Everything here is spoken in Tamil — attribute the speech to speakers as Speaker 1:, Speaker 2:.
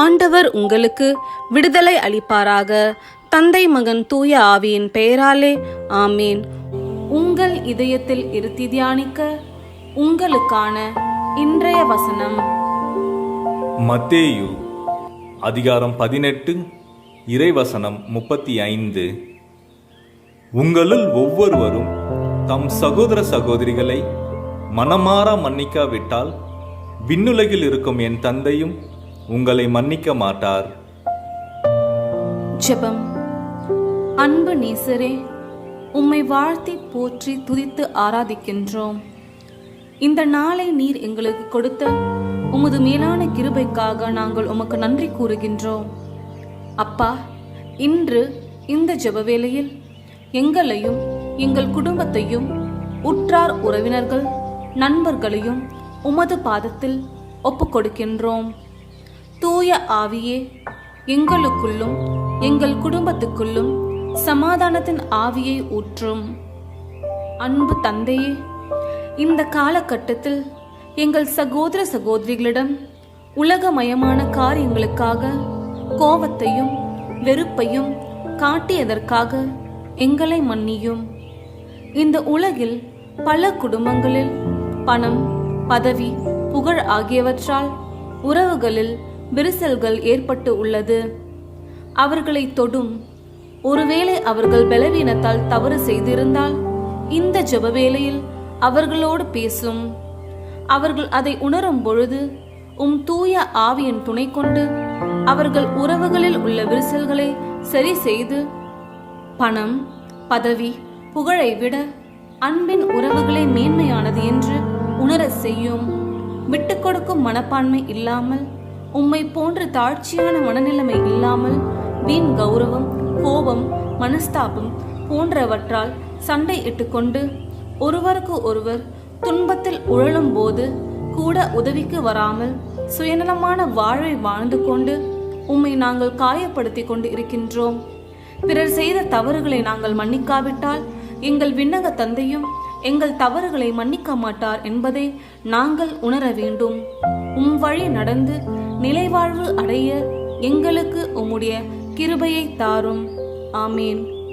Speaker 1: ஆண்டவர் உங்களுக்கு விடுதலை அளிப்பாராக. தந்தை மகன் தூய ஆவியின் பெயராலே ஆமீன். உங்கள் இதயத்தில் இருத்தி தியானிக்க உங்களுக்கான இன்றைய வசனம்.
Speaker 2: மத்தேயு அதிகாரம் பதினெட்டு இறைவசனம் முப்பத்தி ஐந்து உங்களுள் ஒவ்வொருவரும் தம் சகோதர சகோதரிகளை மனமாற மன்னிக்காவிட்டால் விண்ணுலகில் இருக்கும் என் தந்தையும் உங்களை மன்னிக்க மாட்டார்.
Speaker 1: ஜெபம். அன்பு நேசரே உம்மை வாழ்த்தி போற்றி துதித்து ஆராதிக்கின்றோம். இந்த நாளை நீர் எங்களுக்கு கொடுத்த உமது மேலான கிருபைக்காக நாங்கள் உமக்கு நன்றி கூறுகின்றோம். அப்பா இன்று இந்த ஜெபவேளையில் எங்களையும் எங்கள் குடும்பத்தையும் உற்றார் உறவினர்கள் நண்பர்களையும் உமது பாதத்தில் ஒப்புக் கொடுக்கின்றோம் தூய ஆவியே எங்களுக்குள்ளும் எங்கள் குடும்பத்துக்குள்ளும் சமாதானத்தின் ஆவியை ஊற்றும். அன்பு தந்தையே இந்த காலகட்டத்தில் எங்கள் சகோதர சகோதரிகளிடம் உலகமயமான காரியங்களுக்காக கோபத்தையும் வெறுப்பையும் காட்டியதற்காக எங்களை மன்னியும். இந்த உலகில் பல குடும்பங்களில் பணம் பதவி புகழ் ஆகியவற்றால் உறவுகளில் விரிசல்கள் ஏற்பட்டு உள்ளது. அவர்களை தொடும். ஒருவேளை அவர்கள் பலவீனத்தால் தவறு செய்திருந்தால் இந்த ஜெப வேளையில் அவர்களோடு பேசும். அவர்கள் அதை உணரும் பொழுது உம் தூய ஆவியின் துணை கொண்டு அவர்கள் உறவுகளில் உள்ள விரிசல்களை சரி செய்து பணம் பதவி புகழை விட அன்பின் உறவுகளே மேன்மையானது என்று உணரச் செய்யும். விட்டுக் கொடுக்கும் மனப்பான்மை இல்லாமல் உம்மை போன்ற தாழ்ச்சியான மனநிலைமை இல்லாமல் வீண் கௌரவம் கோபம் மனஸ்தாபம் போன்றவற்றால் சண்டை இட்டுக்கொண்டு ஒருவருக்கு ஒருவர் துன்பத்தில் உழலும் போது கூட உதவிக்கு வராமல் சுயநலமான வாழ்வை வாழ்ந்து கொண்டு உம்மை நாங்கள் காயப்படுத்திக் கொண்டு இருக்கின்றோம் பிறர் செய்த தவறுகளை நாங்கள் மன்னிக்காவிட்டால் எங்கள் விண்ணக தந்தையும் எங்கள் தவறுகளை மன்னிக்க மாட்டார் என்பதை நாங்கள் உணர வேண்டும். உம் வழி நடந்து நிலைவாழ்வு அடைய எங்களுக்கு உம்முடைய கிருபையை தாரும். ஆமீன்.